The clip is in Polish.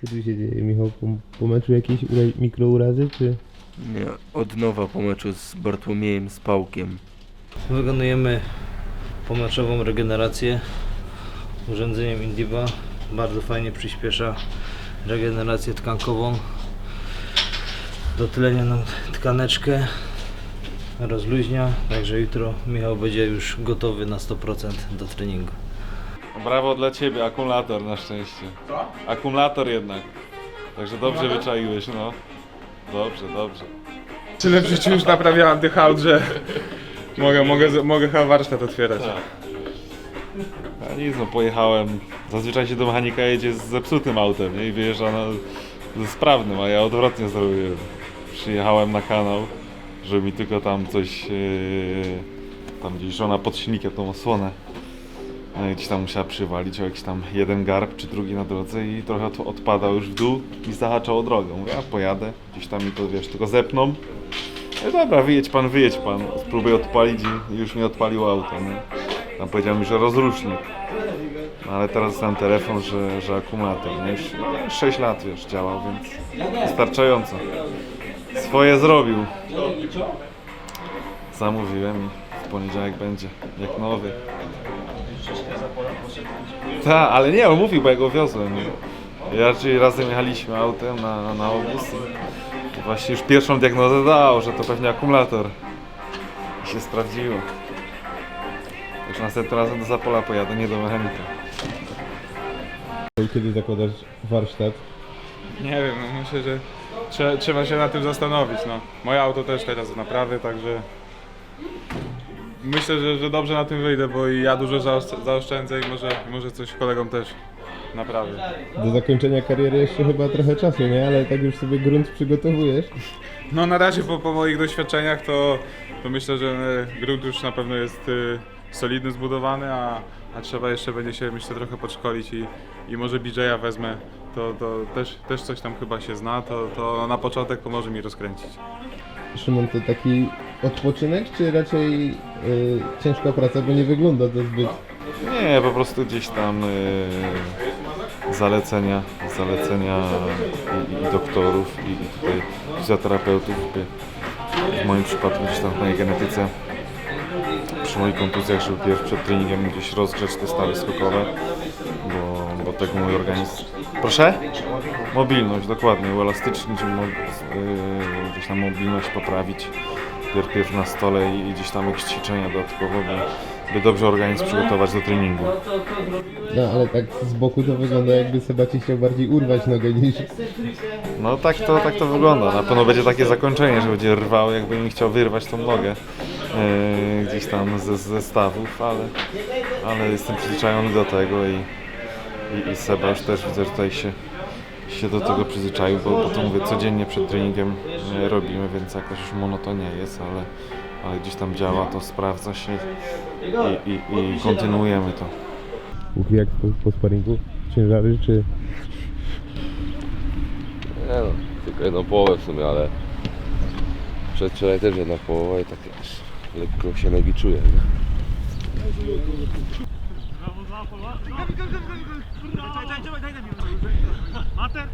Co tu się dzieje, Michał? Po, po meczu jakieś ura- mikrourazy, czy... Nie, od nowa po meczu z Bartłomiejem Spałkiem. Wykonujemy pomeczową regenerację urządzeniem Indiba. Bardzo fajnie przyspiesza regenerację tkankową. Dotylenia nam tkaneczkę, rozluźnia, także jutro Michał będzie już gotowy na 100% do treningu. Brawo dla ciebie, akumulator na szczęście. Co? Akumulator jednak. Także dobrze wyczaiłeś, no. Dobrze, dobrze. Tyle w życiu już naprawiałem tych aut, że mogę, mogę, mogę chyba warsztat otwierać. A nic, no pojechałem. Zazwyczaj się do mechanika jedzie z zepsutym autem, nie? I wyjeżdża na, ze sprawnym, a ja odwrotnie zrobiłem. Przyjechałem na kanał, żeby mi tylko tam coś, yy, tam gdzieś żona pod silnikiem tą osłonę. I gdzieś tam musiała przywalić o jakiś tam jeden garb czy drugi na drodze i trochę od, odpadał już w dół i zahaczało drogą. Mówię, ja pojadę, gdzieś tam mi to wiesz, tylko zepną. No dobra, wyjedź pan, wyjedź pan. Spróbuję odpalić i- już mi odpaliło auto. Nie? Tam powiedział mi, że rozrusznik. No ale teraz dostałem telefon, że, że akumulator. Nie? Już no, 6 lat już działał, więc wystarczająco. Swoje zrobił. Zamówiłem i w poniedziałek będzie, jak nowy. Tak, ale nie, on mówił, bo ja go wiozłem. Nie? Ja raczej razem jechaliśmy autem na, na obóz i właśnie już pierwszą diagnozę dał, że to pewnie akumulator. I się sprawdziło. Już następnym razem do Zapola pojadę, nie do mechanika. Kiedy zakładasz warsztat? Nie wiem, no myślę, że trze, trzeba się na tym zastanowić. No. Moje auto też teraz do naprawy, także myślę, że, że dobrze na tym wyjdę, bo i ja dużo zaosz- zaoszczędzę i może, może coś kolegom też naprawię. Do zakończenia kariery jeszcze chyba trochę czasu, nie? Ale tak już sobie grunt przygotowujesz. No na razie po, po moich doświadczeniach to, to myślę, że e, grunt już na pewno jest y, solidny, zbudowany, a, a trzeba jeszcze będzie się myślę trochę podszkolić i, i może BJ-a wezmę, to, to też, też coś tam chyba się zna, to, to na początek pomoże mi rozkręcić. Szymon, to taki odpoczynek, czy raczej y, ciężka praca, bo nie wygląda to zbyt... Nie, po prostu gdzieś tam y, zalecenia, zalecenia i, i doktorów, i, i tutaj fizjoterapeutów. by W moim przypadku gdzieś tam w mojej genetyce przy moich kontuzjach, żeby pierw przed treningiem gdzieś rozgrzeć te stawy skokowe, bo, bo tego mój organizm... Proszę? Mobilność, dokładnie, uelastycznić, mo, y, gdzieś tam mobilność poprawić. Pierw, na stole i gdzieś tam jakieś ćwiczenia dodatkowo, by, by dobrze organizm przygotować do treningu. No ale tak z boku to wygląda jakby Seba ci chciał bardziej urwać nogę niż... No tak to, tak to wygląda. Na pewno będzie takie zakończenie, że będzie rwał, jakby mi chciał wyrwać tą nogę e, gdzieś tam ze ze stawów, ale, ale jestem przyzwyczajony do tego i, i, i Seba już też widzę, że tutaj się, się do tego przyzwyczaił, bo, bo to mówię, codziennie przed treningiem e, robimy, więc jakoś już monotonia jest, ale, ale gdzieś tam działa, to sprawdza się i, i, i kontynuujemy to. Łuki, jak po, po sparingu? Ciężary, czy... Nie no, tylko jedną połowę w sumie, ale przedwczoraj też jedna połowa i tak lekko się nogi czuję. Nie? Ale